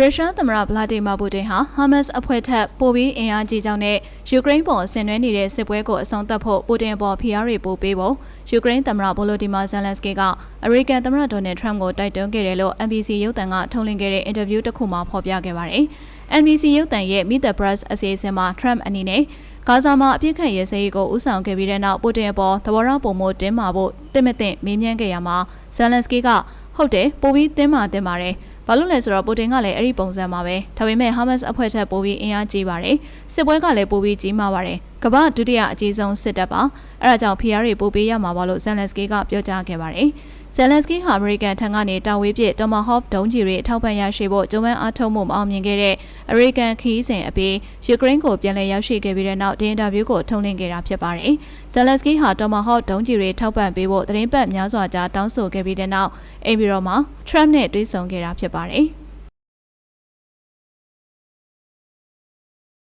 ရုရှားသမ္မတဗလာဒီမာပူတင်ဟာဟာမတ်စ်အဖွဲ့ထက်ပိုပြီးအင်အားကြီးကြောင်းနဲ့ယူကရိန်းပေါ်ဆင်နွှဲနေတဲ့စစ်ပွဲကိုအဆုံးသတ်ဖို့ပူတင်ပေါ်ဖိအားတွေပို့ပေးဖို့ယူကရိန်းသမ္မတဗိုလိုဒီမာဇယ်လန်စကီကအမေရိကန်သမ္မတဒေါ်နယ်ထရမ့်ကိုတိုက်တွန်းခဲ့တယ်လို့ NBC ရုပ်သံကထုတ်လွှင့်ခဲ့တဲ့အင်တာဗျူးတစ်ခုမှာဖော်ပြခဲ့ပါတယ်။ NBC ရုပ်သံရဲ့ Meet the Press အစီအစဉ်မှာ Trump အနေနဲ့ဂါဇာမှာအပြစ်ခတ်ရေးစရေးကိုဦးဆောင်ခဲ့ပြီးတဲ့နောက်ပူတင်အပေါ်သဘောထားပုံမတင်းမာဖို့တင့်မတင့်မေးမြန်းခဲ့ရမှာဇယ်လန်စကီကဟုတ်တယ်ပိုပြီးတင်းမာတင်းပါတယ် ဘာလို့လဲဆိုတော့ပူတင်ကလည်းအဲ့ဒီပုံစံမှာပဲဒါပေမဲ့ဟာမတ်စ်အဖွဲ့ချက်ပိုပြီးအင်အားကြီးပါတယ်စစ်ပွဲကလည်းပိုပြီးကြီးမားပါတယ်ကမ္ဘာဒုတိယအကြီးဆုံးစစ်တပ်ပါအဲ့ဒါကြောင့် PR တွေပိုပေးရမှာပါလို့ဇန်လက်စကီကပြောကြားခဲ့ပါတယ် ဇယ်လန်စကီဟာအမေရိကန်ထံကနေတာဝေးပြတိုမာဟော့ဒုံးကြီးတွေအထောက်ပံ့ရရှိဖို့ဂျုံမန်အားထုတ်မှုမအောင်မြင်ခဲ့တဲ့အမေရိကန်ခီးစဉ်အပြီးယူကရိန်းကိုပြန်လည်ရောက်ရှိခဲ့ပြီးတဲ့နောက်ဒီအင်တာဗျူးကိုထုတ်လွှင့်ခဲ့တာဖြစ်ပါတယ်။ဇယ်လန်စကီဟာတိုမာဟော့ဒုံးကြီးတွေထောက်ပံ့ပေးဖို့သတင်းပတ်များစွာကြာတောင်းဆိုခဲ့ပြီးတဲ့နောက်အိမ်ဘီရောမှာထရမ့်နဲ့တွေ့ဆုံခဲ့တာဖြစ်ပါတယ်။